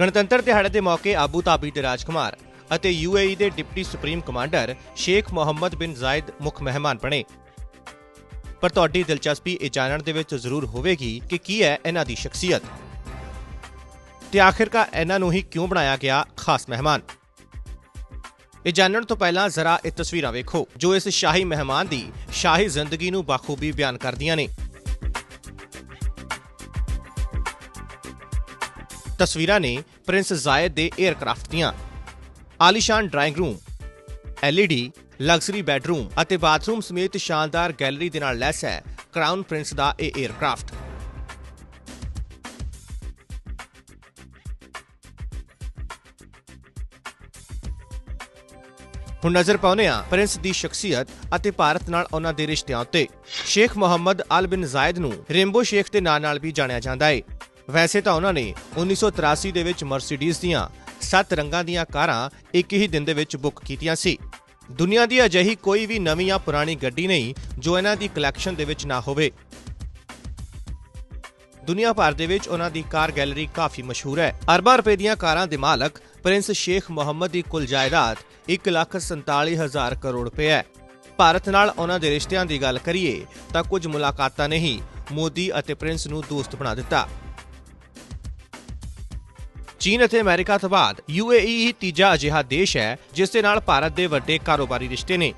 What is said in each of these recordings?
ਗਣਤੰਤਰ ਦਿਹਾੜੇ ਦੇ ਮੌਕੇ ਆਬੂ ਧਾਬੀ ਦੇ ਰਾਜਕੁਮਾਰ ਅਤੇ ਯੂਏਈ ਦੇ deputy supreme commander Sheikh Mohammed bin Zayed ਮੁੱਖ ਮਹਿਮਾਨ ਬਣੇ। ਪਰ ਤੁਹਾਡੀ ਦਿਲਚਸਪੀ ਇਹ ਜਾਣਨ ਦੇ ਵਿੱਚ ਜ਼ਰੂਰ ਹੋਵੇਗੀ ਕਿ ਕੀ ਹੈ ਇਹਨਾਂ ਦੀ ਸ਼ਖਸੀਅਤ। ਤੇ ਆਖਿਰਕਾਰ ਇਹਨਾਂ ਨੂੰ ਹੀ ਕਿਉਂ ਬਣਾਇਆ ਗਿਆ ਖਾਸ ਮਹਿਮਾਨ? ਇਹ ਜਾਣਨ ਤੋਂ ਪਹਿਲਾਂ ਜ਼ਰਾ ਇਹ ਤਸਵੀਰਾਂ ਵੇਖੋ ਜੋ ਇਸ ਸ਼ਾਹੀ ਮਹਿਮਾਨ ਦੀ ਸ਼ਾਹੀ ਜ਼ਿੰਦਗੀ ਨੂੰ ਬਾਖੂਬੀ ਬਿਆਨ ਕਰਦੀਆਂ ਨੇ। ਤਸਵੀਰਾਂ ਨੇ ਪ੍ਰਿੰਸ ਜ਼ਾਇਦ ਦੇ 에ਅਰਕ੍ਰਾਫਟ ਦੀਆਂ। ਆਲੀਸ਼ਾਨ drawing room LED luxury bedroom ਅਤੇ ਬਾਥਰੂਮ ਸਮੇਤ ਸ਼ਾਨਦਾਰ ਗੈਲਰੀ ਦੇ ਨਾਲ ਲੈਸ ਹੈ ਕਰਾਊਨ ਪ੍ਰਿੰਸ ਦਾ ਇਹ 에ਅਰਕ੍ਰਾਫਟ ਹੁਣ ਨਜ਼ਰ ਪਾਉਂਦੇ ਹਾਂ ਪ੍ਰਿੰਸ ਦੀ ਸ਼ਖਸੀਅਤ ਅਤੇ ਭਾਰਤ ਨਾਲ ਉਹਨਾਂ ਦੇ ਰਿਸ਼ਤਿਆਂ ਉੱਤੇ। ਸ਼ੇਖ ਮੁਹੰਮਦ ਅਲ ਬਿਨ ਜ਼ਾਇਦ ਨੂੰ ਰੇਂਬੋ ਸ਼ੇਖ ਦੇ ਨਾਂ ਨਾਲ ਵੀ ਜਾਣਿਆ ਜਾਂਦਾ ਹੈ। ਵੈਸੇ ਤਾਂ ਉਹਨਾਂ ਨੇ 1983 ਦੇ ਵਿੱਚ ਮਰਸੀਡੀਜ਼ ਦੀਆਂ ਸੱਤ ਰੰਗਾਂ ਦੀਆਂ ਕਾਰਾਂ ਇੱਕ ਹੀ ਦਿਨ ਦੇ ਵਿੱਚ ਬੁੱਕ ਕੀਤੀਆਂ ਸੀ। ਦੁਨੀਆ ਦੀ ਅਜਿਹੀ ਕੋਈ ਵੀ ਨਵੀਂ ਜਾਂ ਪੁਰਾਣੀ ਗੱਡੀ ਨਹੀਂ ਜੋ ਇਹਨਾਂ ਦੀ ਕਲੈਕਸ਼ਨ ਦੇ ਵਿੱਚ ਨਾ ਹੋਵੇ। ਦੁਨੀਆ ਭਰ ਦੇ ਵਿੱਚ ਉਹਨਾਂ ਦੀ ਕਾਰ ਗੈਲਰੀ ਕਾਫੀ ਮਸ਼ਹੂਰ ਹੈ। ਅਰਬਾਂ ਰੁਪਏ ਦੀਆਂ ਕਾਰਾਂ ਦੇ ਮਾਲਕ ਪ੍ਰਿੰਸ ਸ਼ੇਖ ਮੁਹੰਮਦ ਦੀ ਕੁੱਲ ਜਾਇਦਾਦ 147000 ਕਰੋੜ ਰੁਪਏ ਹੈ। ਭਾਰਤ ਨਾਲ ਉਹਨਾਂ ਦੇ ਰਿਸ਼ਤਿਆਂ ਦੀ ਗੱਲ ਕਰੀਏ ਤਾਂ ਕੁਝ ਮੁਲਾਕਾਤਾਂ ਨੇ ਹੀ ਮੋਦੀ ਅਤੇ ਪ੍ਰਿੰਸ ਨੂੰ ਦੋਸਤ ਬਣਾ ਦਿੱਤਾ। ਚੀਨ ਅਤੇ ਅਮਰੀਕਾ ਤੋਂ ਬਾਅਦ UAE ਹੀ ਤੀਜਾ ਅਜਿਹਾ ਦੇਸ਼ ਹੈ ਜਿਸ ਦੇ ਨਾਲ ਭਾਰਤ ਦੇ ਵੱਡੇ ਕਾਰੋਬਾਰੀ ਰਿਸ਼ਤੇ ਨੇ।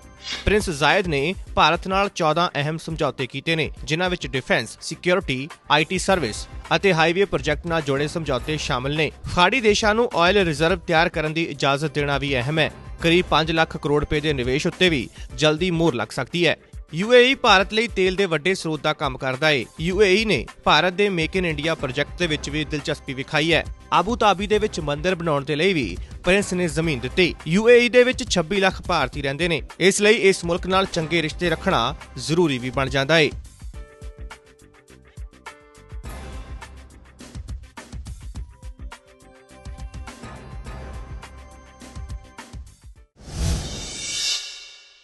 ਪ੍ਰਿੰਸ ਜ਼ਾਇਦ ਨੇ ਭਾਰਤ ਨਾਲ 14 ਅਹਿਮ ਸਮਝੌਤੇ ਕੀਤੇ ਨੇ ਜਿਨ੍ਹਾਂ ਵਿੱਚ ਡਿਫੈਂਸ, ਸਿਕਿਉਰਿਟੀ, ਆਈਟੀ ਸਰਵਿਸ ਅਤੇ ਹਾਈਵੇ ਪ੍ਰੋਜੈਕਟ ਨਾਲ ਜੁੜੇ ਸਮਝੌਤੇ ਸ਼ਾਮਲ ਨੇ। ਖਾੜੀ ਦੇਸ਼ਾਂ ਨੂੰ ਆਇਲ ਰਿਜ਼ਰਵ ਤਿਆਰ ਕਰਨ ਦੀ ਇਜਾਜ਼ਤ ਦੇਣਾ ਵੀ ਅਹਿਮ ਹੈ। ਕਰੀਬ 5 ਲੱਖ ਕਰੋੜ ਰੁਪਏ ਦੇ ਨਿਵੇਸ਼ ਉੱਤੇ ਵੀ ਜਲਦੀ ਮੋਹਰ ਲੱਗ ਸਕਦੀ ਹੈ। UAE ਭਾਰਤ ਲਈ ਤੇਲ ਦੇ ਵੱਡੇ ਸਰੋਤ ਦਾ ਕੰਮ ਕਰਦਾ ਹੈ UAE ਨੇ ਭਾਰਤ ਦੇ ਮੇਕ ਇਨ ਇੰਡੀਆ ਪ੍ਰੋਜੈਕਟ ਦੇ ਵਿੱਚ ਵੀ ਦਿਲਚਸਪੀ ਵਿਖਾਈ ਹੈ। ਆਬੂ ਧਾਬੀ ਦੇ ਵਿੱਚ ਮੰਦਿਰ ਬਣਾਉਣ ਦੇ ਲਈ ਵੀ ਪ੍ਰਿੰਸ ਨੇ ਜ਼ਮੀਨ ਦਿੱਤੀ। UAE ਦੇ ਵਿੱਚ 26 ਲੱਖ ਭਾਰਤੀ ਰਹਿੰਦੇ ਨੇ। ਇਸ ਲਈ ਇਸ ਮੁਲਕ ਨਾਲ ਚੰਗੇ ਰਿਸ਼ਤੇ ਰੱਖਣਾ ਜ਼ਰੂਰੀ ਵੀ ਬਣ ਜਾਂਦਾ ਏ।